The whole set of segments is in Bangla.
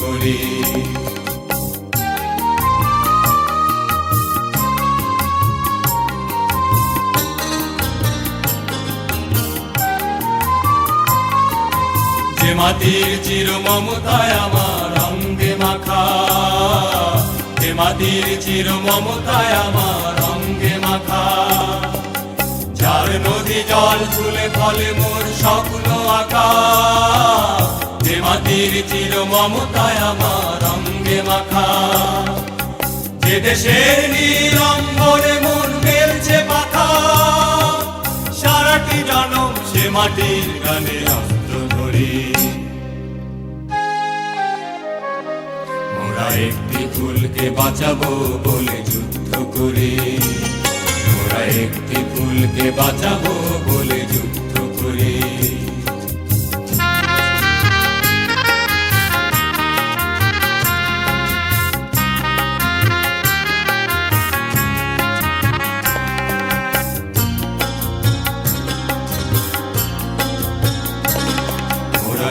করি। যে মাটির চির মমতায় আমার অঙ্গে মাখা, যে মাটির চির মমতায় আমার অঙ্গে মাখা, যার নদী জল ফুলে ফলে মোর স্বপ্ন মাটির চির মমতায় আমার অঙ্গে মাখা। যে দেশের নীলম্বরে মন মেলছে পাখা, সারাটি জনম সে মাটির গানে অস্ত্র ধরি মোরা একটি ফুলকে বাঁচাবো বলে যুদ্ধ করি। মোরা একটি ফুলকে বাঁচাবো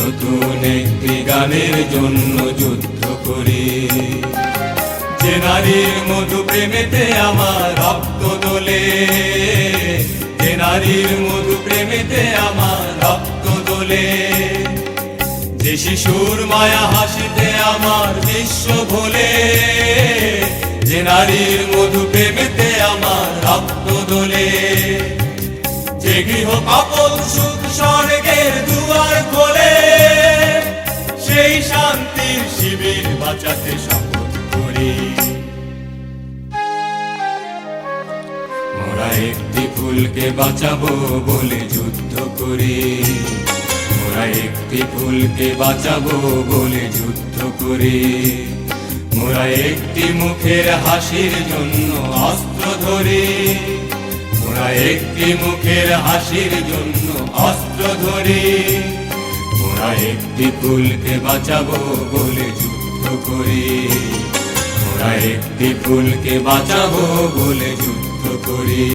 নতুন একটি গানের জন্য যুদ্ধ করি। যে নারীর মধু প্রেমেতে আমার রক্ত দোলে, যে নারীর মধু প্রেমেতে আমার রক্ত দোলে। যে শিশুর মায়া হাসিতে আমার বিশ্ব ভোলে, যে নারীর মধু প্রেমেতে আমার রক্ত দোলে। গৃহ পাপন সুখ স্বর্গের দুয়ার খোলে। সেই শান্তির শিবির বাঁচাতে শপথ করি। মোরা একটি ফুলকে বাঁচাবো বলে যুদ্ধ করি। মোরা একটি ফুলকে বাঁচাবো বলে যুদ্ধ করি। মোরা একটি মুখের হাসির জন্য অস্ত্র ধরি। মোরা একটি মুখের হাসির জন্য অস্ত্র ধরে। ওরা একটি ফুলকে বাঁচাবো বলে যুদ্ধ করে। ওরা একটি ফুলকে বাঁচাবো বলে যুদ্ধ করি।